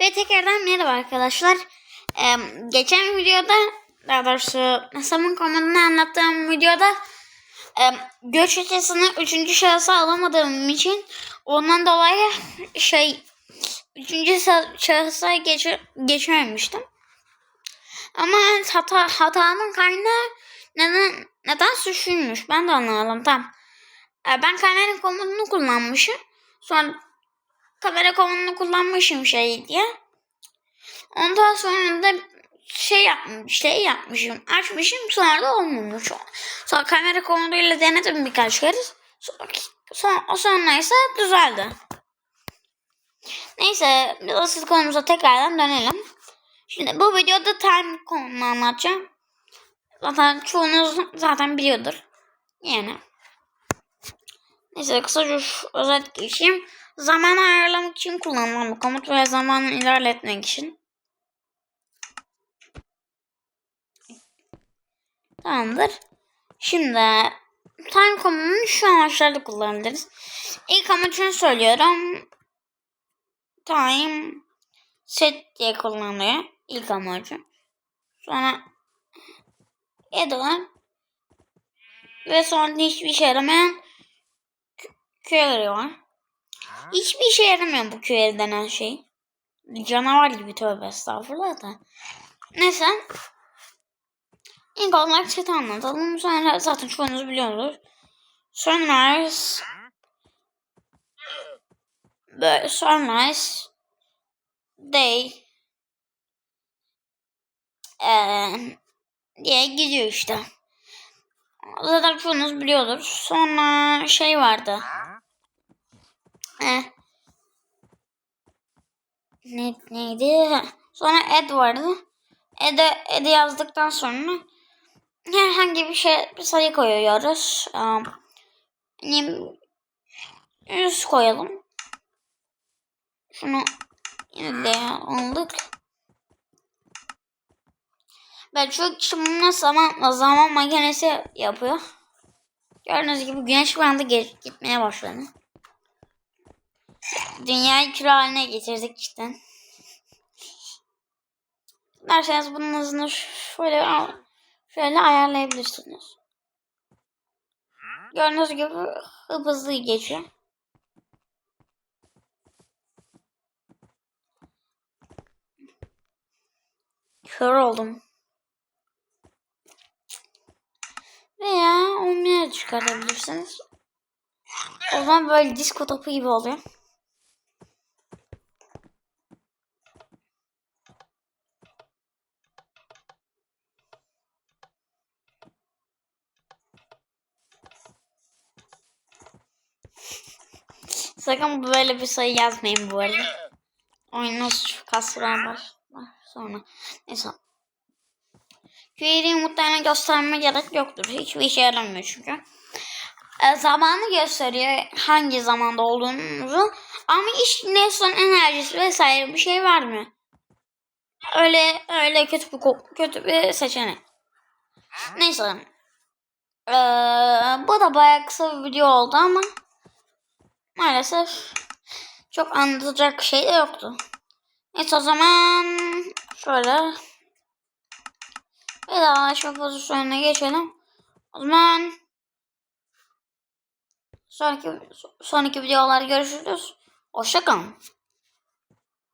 Ve tekrardan merhaba arkadaşlar. Ee, geçen videoda daha doğrusu Sam'ın komandını anlattığım videoda e, göç ötesini üçüncü şahısa alamadığım için ondan dolayı şey üçüncü sa- şahısa geç, geçmemiştim. Ama hata, hatanın kaynağı neden, neden suçluymuş ben de anlamadım tam. Ee, ben kamera komutunu kullanmışım. Sonra kamera komutunu kullanmışım şey diye. Ondan sonra da şey yapmış, şey yapmışım, açmışım sonra da olmamış. Sonra kamera komutuyla denedim birkaç kere. Sonra, sonra, sonra ise düzeldi. Neyse asıl konumuza tekrardan dönelim. Şimdi bu videoda time konunu anlatacağım. Zaten çoğunuz zaten biliyordur. Yani. Neyse kısaca özet geçeyim. Zaman ayarlamak için kullanılan bu komut ve zamanı ilerletmek için. Tamamdır. Şimdi time komutunu şu amaçlarda kullanabiliriz. İlk amacını söylüyorum. Time set diye kullanılıyor. İlk amacı. Sonra add ve sonra hiçbir işe yaramayan query var. Hiçbir işe yaramıyor bu query denen şey. Canavar gibi tövbe estağfurullah da. Neyse. İlk olarak chat'i anlatalım. Sonra zaten çoğunuz biliyordur. Sunrise böyle sunrise day eee diye gidiyor işte. Zaten çoğunuz biliyordur. Sonra şey vardı. Eh. Ne, neydi? Sonra Ed vardı. Ed'e Ed yazdıktan sonra herhangi bir şey bir sayı koyuyoruz. Um, yani 100 koyalım. Şunu de aldık. Ve çok bunu zaman, zaman makinesi yapıyor. Gördüğünüz gibi güneş bandı gitmeye başladı. Dünyayı küre haline getirdik işte. Derseniz bunun hızını şöyle şöyle ayarlayabilirsiniz. Gördüğünüz gibi hızlı geçiyor. Kör oldum. Veya olmaya çıkarabilirsiniz. O zaman böyle disco topu gibi oluyor. Sakın böyle bir sayı yazmayın bu arada. Oyun nasıl kastıran var. Sonra. Neyse. Query'i muhtemelen gösterme gerek yoktur. Hiçbir işe yaramıyor çünkü. E, zamanı gösteriyor hangi zamanda olduğunuzu. Ama iş nesnenin enerjisi vesaire bir şey vermiyor. Öyle öyle kötü bir kötü bir seçenek. Neyse. Ee, bu da bayağı kısa bir video oldu ama maalesef çok anlatacak şey de yoktu. Neyse o zaman şöyle vedalaşma pozisyonuna geçelim. O zaman sonraki sonraki videolarda görüşürüz. Hoşçakalın.